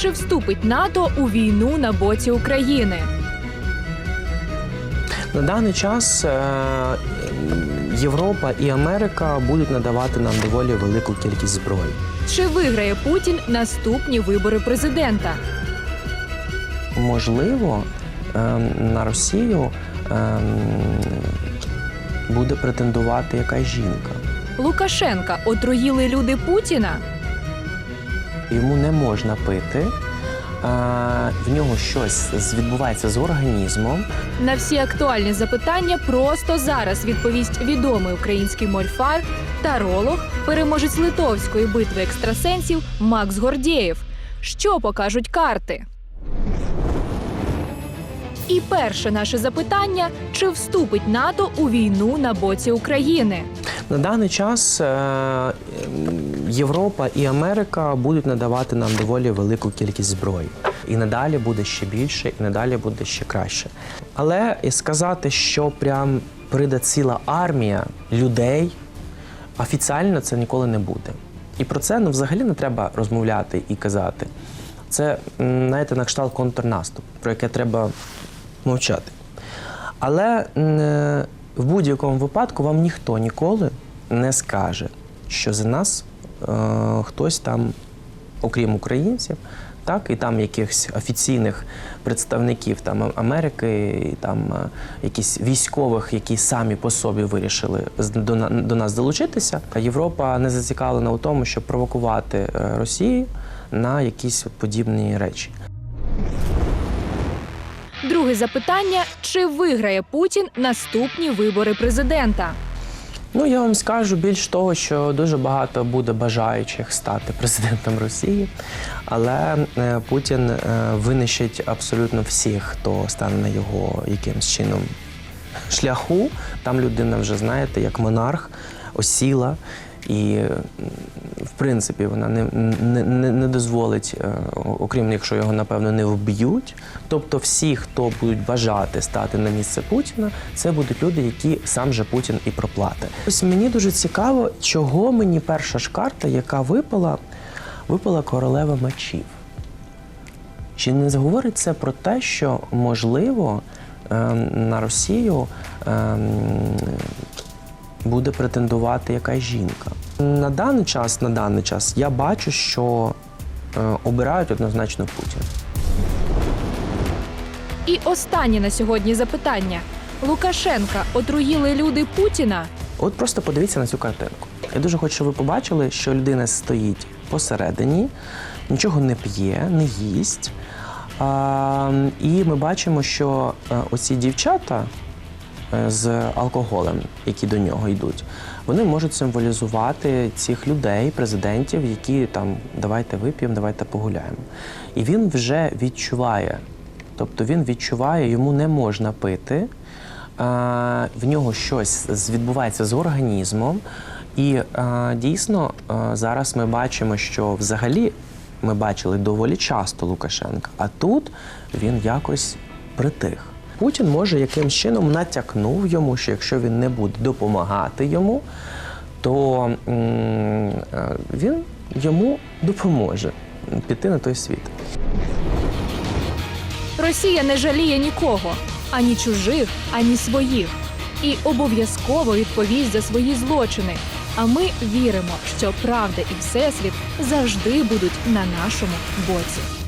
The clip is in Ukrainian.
Чи вступить НАТО у війну на боці України? На даний час е, Європа і Америка будуть надавати нам доволі велику кількість зброї. Чи виграє Путін наступні вибори президента? Можливо, е, на Росію е, буде претендувати якась жінка. Лукашенка отруїли люди Путіна? Йому не можна пити. В нього щось відбувається з організмом. На всі актуальні запитання просто зараз відповість відомий український мольфар, таролог, переможець литовської битви екстрасенсів Макс Гордєєв. Що покажуть карти? І перше наше запитання: чи вступить НАТО у війну на боці України? На даний час е, Європа і Америка будуть надавати нам доволі велику кількість зброї. І надалі буде ще більше, і надалі буде ще краще. Але сказати, що прям прийде ціла армія людей, офіціально це ніколи не буде. І про це ну, взагалі не треба розмовляти і казати. Це, знаєте, на кшталт контрнаступ, про яке треба мовчати. Але е, в будь-якому випадку вам ніхто ніколи не скаже, що за нас е, хтось там, окрім українців, так, і там якихось офіційних представників там, Америки, і там е, якісь військових, які самі по собі вирішили до, до нас долучитися. Європа не зацікавлена у тому, щоб провокувати е, Росію на якісь подібні речі. Друге запитання: чи виграє Путін наступні вибори президента? Ну, я вам скажу більш того, що дуже багато буде бажаючих стати президентом Росії, але е, Путін е, винищить абсолютно всіх, хто стане на його якимсь чином шляху. Там людина вже, знаєте, як монарх, осіла. І, в принципі, вона не, не, не, дозволить, е, окрім якщо його, напевно, не вб'ють. Тобто, всі, хто будуть бажати стати на місце Путіна, це будуть люди, які сам же Путін і проплатить. Ось мені дуже цікаво, чого мені перша ж карта, яка випала, випала королева мечів. Чи не говорить це про те, що можливо ем, на Росію ем, буде претендувати якась жінка? На даний час, на даний час, я бачу, що е, обирають однозначно Путін. І останнє на сьогодні запитання: Лукашенка отруїли люди Путіна? От просто подивіться на цю картинку. Я дуже хочу, щоб ви побачили, що людина стоїть посередині, нічого не п'є, не їсть. А, і ми бачимо, що е, оці дівчата з алкоголем, які до нього йдуть, вони можуть символізувати цих людей, президентів, які там давайте вип'ємо, давайте погуляємо. І він вже відчуває, тобто він відчуває, йому не можна пити. Е, в нього щось відбувається з організмом. І е, дійсно е, зараз ми бачимо, що взагалі ми бачили доволі часто Лукашенка, а тут він якось притих. Путін може якимсь чином натякнув йому, що якщо він не буде допомагати йому, то е, він йому допоможе піти на той світ. Росія не жаліє нікого, ані чужих, ані своїх, і обов'язково відповість за свої злочини. А ми віримо, що правда і всесвіт завжди будуть на нашому боці.